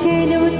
যেন